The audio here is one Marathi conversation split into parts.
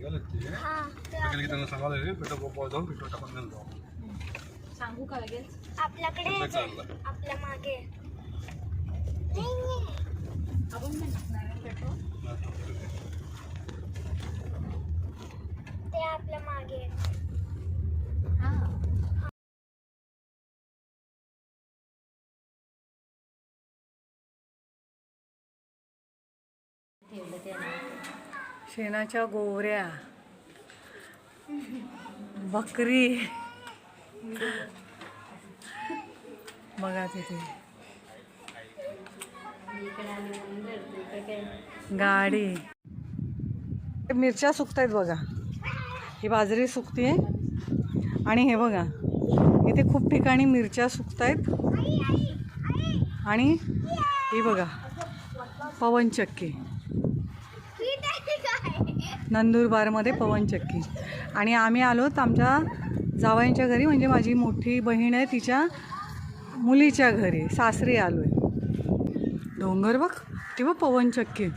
त्यांना सांगायला लागेल पेट्रोल पंपावर जाऊन पेट्रोल टाकून देऊन जाऊ सांगू का लगेच आपल्याकडे आहे. आपल्या मागे. आपण पण टाकणार आहे पेट्रोल ते आपल्या मागे हा ठेवलं ते शेणाच्या गोवऱ्या बकरी. बघा तिथे. गाडी. मिरच्या सुकत आहेत बघा. ही बाजरी सुकते आणि हे बघा इथे खूप ठिकाणी मिरच्या सुकत आहेत आणि ही बघा पवनचक्की. नंदुरबारमध्ये पवनचक्की आणि आम्ही आलोत आमच्या जावयांच्या घरी म्हणजे माझी मोठी बहीण आहे तिच्या मुलीच्या घरी. सासरी आलो आहे डोंगर बघ ती बघ पवनचक्की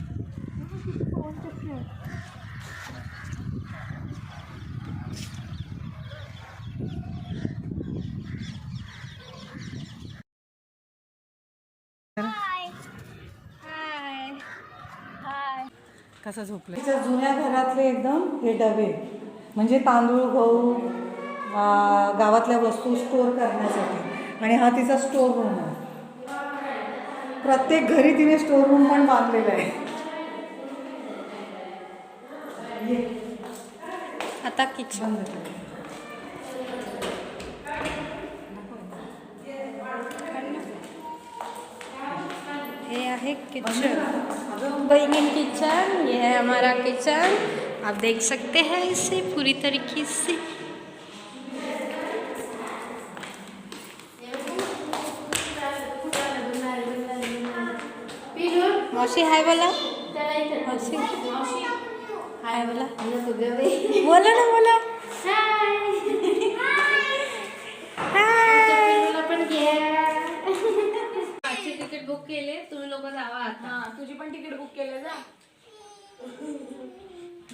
कसा झोपला तिच्या जुन्या घरातले एकदम हे डबे. म्हणजे तांदूळ गहू गावातल्या वस्तू स्टोअर करण्यासाठी. आणि हा तिचा स्टोअर रूम आहे. प्रत्येक घरी तिने स्टोअर रूम पण बांधलेला आहे. आता किचन बंद कर. ये है किचन गोइंग किचन ये है हमारा किचन। आप देख सकते हैं इसे पूरी तरीके से। मौसी हाय बोला। मौसी। हाय बोला। बोला। ना बोला। केले तुम्ही लोक जावा आता. तुझी पण तिकीट बुक केलं जा.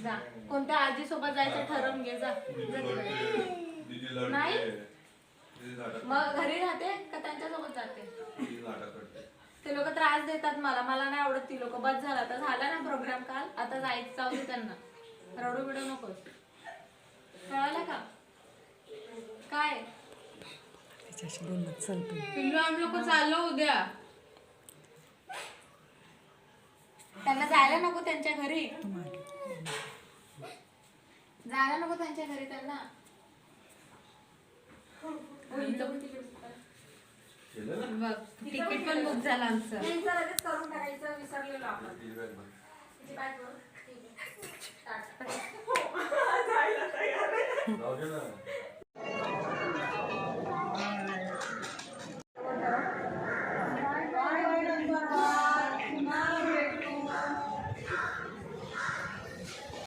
जा. कोणत्या आजी सोबत जायचं ठरवून घे जा. जा तिकडे. नाही? मग घरी राहते का त्यांच्यासोबत जाते ते लोक त्रास देतात मला. मला नाही आवडत ती लोक. बस झाला. तर झाला ना प्रोग्राम काल. आता जायचं जाऊ दे त्यांना. रडू बिडू नकोस. कळालं का? काय? तिच्याशी बोलत चल तू पिल्लू आम्ही लोक चाललो उद्या. त्यांना जायला नको त्यांच्या घरी जायला नको त्यांच्या घरी त्यांना. बघ तिकीट पण बुक झालं आमचं करून टाकायचं विसरलेलो आपण. जायला तयार.